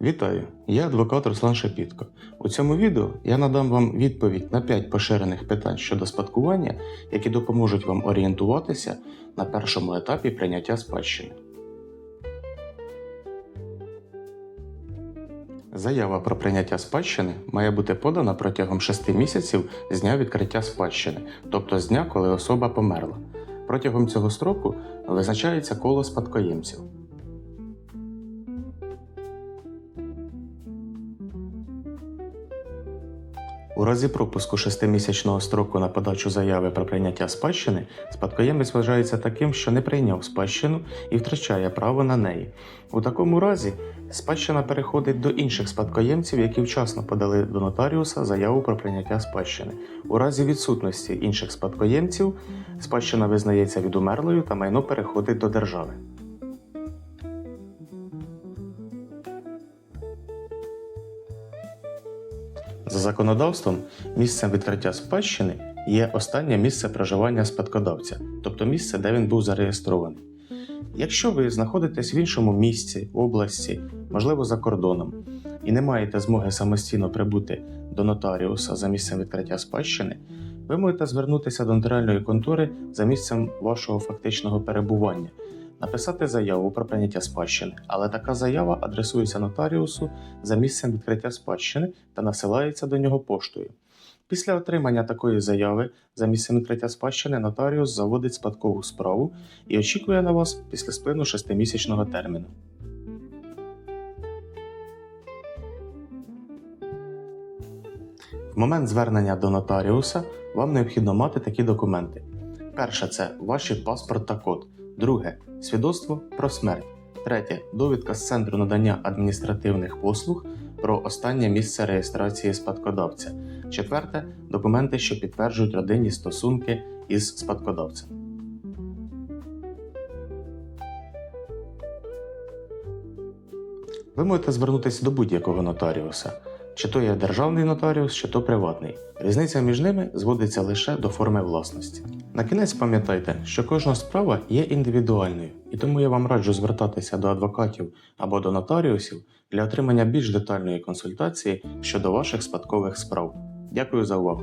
Вітаю! Я адвокат Руслан Шепітко. У цьому відео я надам вам відповідь на 5 поширених питань щодо спадкування, які допоможуть вам орієнтуватися на першому етапі прийняття спадщини. Заява про прийняття спадщини має бути подана протягом 6 місяців з дня відкриття спадщини, тобто з дня, коли особа померла. Протягом цього строку визначається коло спадкоємців. У разі пропуску шестимісячного строку на подачу заяви про прийняття спадщини, спадкоємець вважається таким, що не прийняв спадщину і втрачає право на неї. У такому разі спадщина переходить до інших спадкоємців, які вчасно подали до нотаріуса заяву про прийняття спадщини. У разі відсутності інших спадкоємців спадщина визнається відумерлою та майно переходить до держави. За законодавством, місцем відкриття спадщини є останнє місце проживання спадкодавця, тобто місце, де він був зареєстрований. Якщо ви знаходитесь в іншому місці, області, можливо, за кордоном, і не маєте змоги самостійно прибути до нотаріуса за місцем відкриття спадщини, ви можете звернутися до нотаріальної контори за місцем вашого фактичного перебування, написати заяву про прийняття спадщини, але така заява адресується нотаріусу за місцем відкриття спадщини та насилається до нього поштою. Після отримання такої заяви за місцем відкриття спадщини нотаріус заводить спадкову справу і очікує на вас після сплину шестимісячного терміну. В момент звернення до нотаріуса вам необхідно мати такі документи. Перше це ваш паспорт та код. Друге свідоцтво про смерть. Третє довідка з центру надання адміністративних послуг про останнє місце реєстрації спадкодавця. Четверте документи, що підтверджують родинні стосунки із спадкодавцем. Ви можете звернутися до будь-якого нотаріуса, чи то є державний нотаріус, чи то приватний. Різниця між ними зводиться лише до форми власності. На кінець пам'ятайте, що кожна справа є індивідуальною, і тому я вам раджу звертатися до адвокатів або до нотаріусів для отримання більш детальної консультації щодо ваших спадкових справ. Дякую за увагу!